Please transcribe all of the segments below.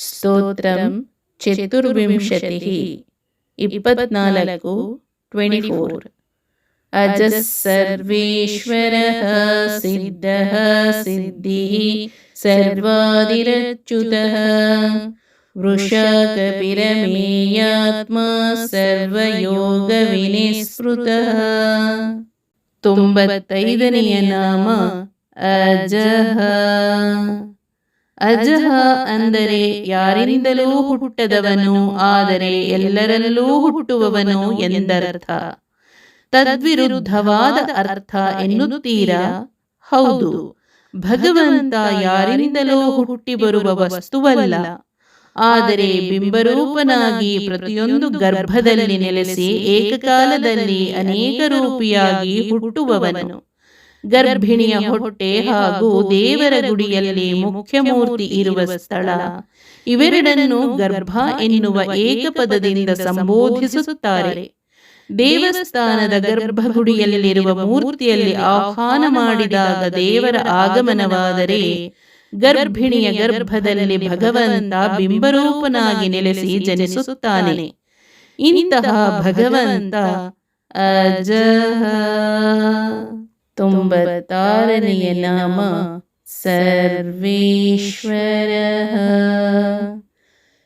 ವಿವರಣೆ ಸ್ತೋತ್ರಂ ಚತುರ್ವಿಂಶತಿः ಇಪ್ಪತ್ನಾಲ್ಕು twenty four ಅಜಃ ಸರ್ವೇಶ್ವರः ಸಿದ್ಧಃ ಸಿದ್ಧಿः ಸರ್ವಾದಿರಚ್ಯುತಃ ವೃಷಕಪಿರಮೇಯಾತ್ಮ ಸರ್ವಯೋಗವಿನಿಸ್ಮೃತಃ ತೊಂಬತ್ತೈದನೆಯ ನಾಮ ಅಜಹ ಅಜಹ ಅಂದರೆ ಯಾರಿಂದಲೂ ಹುಟ್ಟದವನು ಆದರೆ ಎಲ್ಲರಲ್ಲೂ ಹುಟ್ಟುವವನು ಎಂದರ್ಥ. ತದ್ವಿರುದ್ಧವಾದ ಅರ್ಥ ಎನ್ನುತ್ತೀರಾ? ಹೌದು. ಭಗವಂತ ಯಾರಿಂದಲೂ ಹುಟ್ಟಿ ಬರುವ ವಸ್ತುವಲ್ಲ. ಆದರೆ ಬಿಂಬರೂಪನಾಗಿ ಪ್ರತಿಯೊಂದು ಗರ್ಭದಲ್ಲಿ ನೆಲೆಸಿ ಏಕಕಾಲದಲ್ಲಿ ಅನೇಕ ರೂಪಿಯಾಗಿ ಹುಟ್ಟುವವನು. ಗರ್ಭಿಣಿಯ ಹೊಟ್ಟೆ ಹಾಗೂ ದೇವರ ಗುಡಿಯಲ್ಲಿ ಮುಖ್ಯ ಮೂರ್ತಿ ಇರುವ ಸ್ಥಳ. ಇವೆರಡನ್ನು ಗರ್ಭ ಎನ್ನುವ ಏಕಪದದಿಂದ ಸಂಬೋಧಿಸುತ್ತಾರೆ. ದೇವಸ್ಥಾನದ ಗರ್ಭಗುಡಿಯಲ್ಲಿರುವ ಮೂರ್ತಿಯಲ್ಲಿ ಆಹ್ವಾನ ಮಾಡಿದಾಗ ದೇವರ ಆಗಮನವಾದರೆ ಗರ್ಭಿಣಿಯ ಗರ್ಭದಲ್ಲಿ ಭಗವಂತ ಬಿಂಬರೂಪನಾಗಿ ನೆಲೆಸಿ ಜನಿಸುತ್ತಾನೆ. ಇಂತಹ ಭಗವಂತ ಅಜಹ. ತೊಂಬತ್ತಾರನೆಯ ನಾಮ. ಸರ್ವೇಶ್ವರ.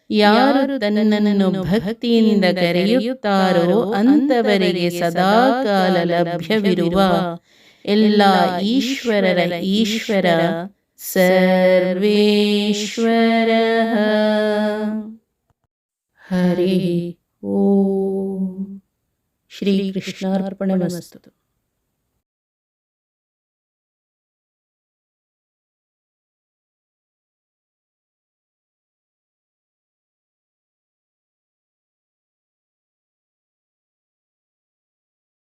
ಯಾರು ತನ್ನನ್ನು ಭಕ್ತಿಯಿಂದ ಕರೆಯುತ್ತಾರೋ ಅಂತವರಿಗೆ ಸದಾಕಾಲ ಲಭ್ಯವಿರುವ ಎಲ್ಲ ಈಶ್ವರರ ಈಶ್ವರ ಸರ್ವೇಶ್ವರ. ಹರಿ ಓಂ. ಶ್ರೀಕೃಷ್ಣಾರ್ಪಣಮಸ್ತು